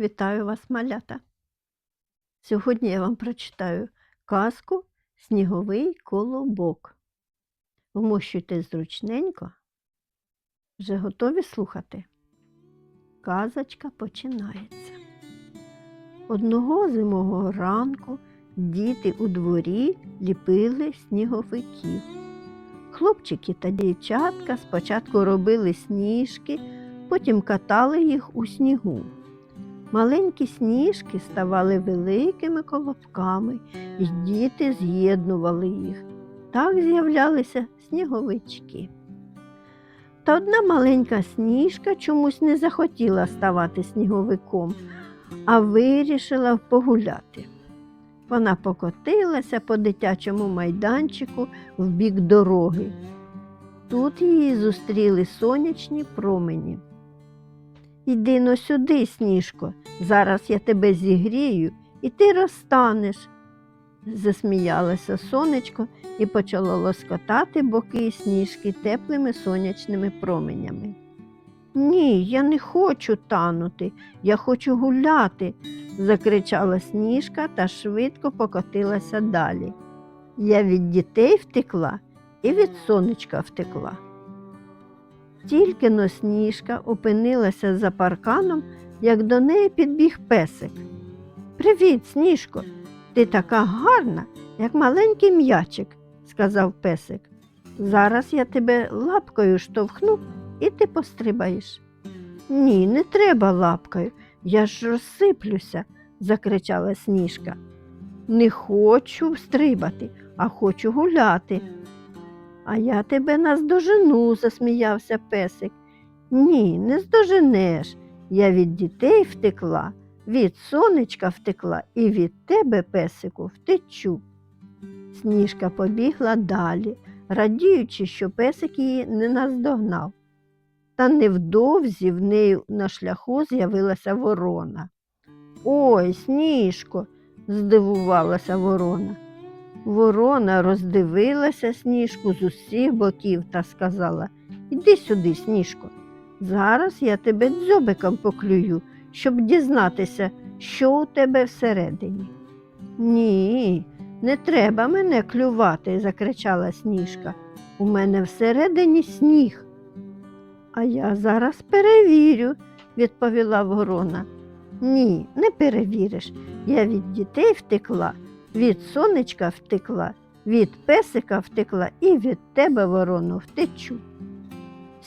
Вітаю вас, малята! Сьогодні я вам прочитаю казку Сніговий колобок. Вмощуйте зручненько. Вже готові слухати? Казочка починається. Одного зимового ранку діти у дворі ліпили сніговиків. Хлопчики та дівчатка спочатку робили сніжки, потім катали їх у снігу. Маленькі сніжки ставали великими колобками, і діти з'єднували їх. Так з'являлися сніговички. Та одна маленька сніжка чомусь не захотіла ставати сніговиком, а вирішила погуляти. Вона покотилася по дитячому майданчику в бік дороги. Тут її зустріли сонячні промені. Йди но сюди, сніжко, зараз я тебе зігрію, і ти розтанеш. Засміялося сонечко і почало лоскотати боки сніжки теплими сонячними променями. Ні, я не хочу танути, я хочу гуляти, закричала сніжка та швидко покотилася далі. Я від дітей втекла і від сонечка втекла. Тільки но сніжка опинилася за парканом, як до неї підбіг песик. Привіт, сніжко, ти така гарна, як маленький м'ячик, сказав песик. Зараз я тебе лапкою штовхну і ти пострибаєш. Ні, не треба лапкою, я ж розсиплюся, закричала сніжка. Не хочу стрибати, а хочу гуляти. А я тебе наздожену, засміявся песик. Ні, не здоженеш. Я від дітей втекла, від сонечка втекла і від тебе, песику, втечу. Сніжка побігла далі, радіючи, що песик її не наздогнав. Та невдовзі в неї на шляху з'явилася ворона. Ой, сніжко, здивувалася ворона. Ворона роздивилася сніжку з усіх боків та сказала Іди сюди, сніжко. Зараз я тебе дзьобиком поклюю, щоб дізнатися, що у тебе всередині. Ні, не треба мене клювати, закричала сніжка. У мене всередині сніг. А я зараз перевірю, відповіла ворона. Ні, не перевіриш. Я від дітей втекла, від сонечка втекла, від песика втекла і від тебе, ворону, втечу.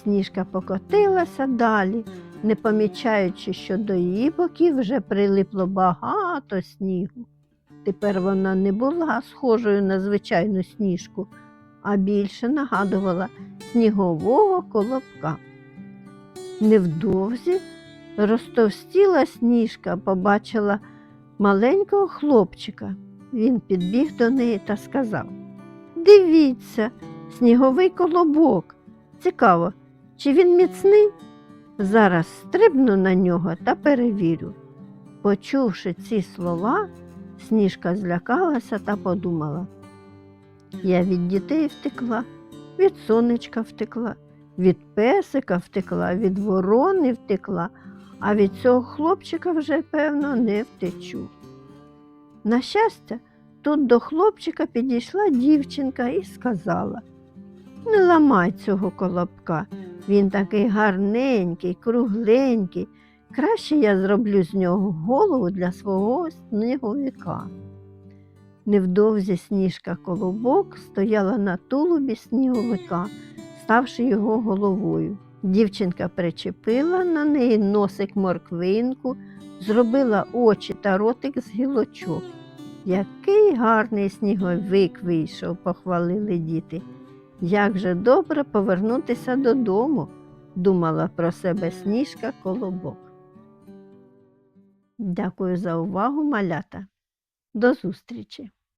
Сніжка покотилася далі, не помічаючи, що до її боків вже прилипло багато снігу. Тепер вона не була схожою на звичайну сніжку, а більше нагадувала снігового колобка. Невдовзі розтовстіла сніжка, побачила маленького хлопчика. Він підбіг до неї та сказав Дивіться, сніговий колобок. Цікаво, чи він міцний? Зараз стрибну на нього та перевірю. Почувши ці слова, сніжка злякалася та подумала. Я від дітей втекла, від сонечка втекла, від песика втекла, від ворони втекла, а від цього хлопчика вже, певно, не втечу. На щастя, тут до хлопчика підійшла дівчинка і сказала Не ламай цього колобка, він такий гарненький, кругленький. Краще я зроблю з нього голову для свого сніговика. Невдовзі сніжка колобок стояла на тулубі сніговика, ставши його головою. Дівчинка причепила на неї носик морквинку, зробила очі та ротик з гілочок. Який гарний сніговик вийшов, похвалили діти. Як же добре повернутися додому, думала про себе сніжка колобок. Дякую за увагу, малята. До зустрічі!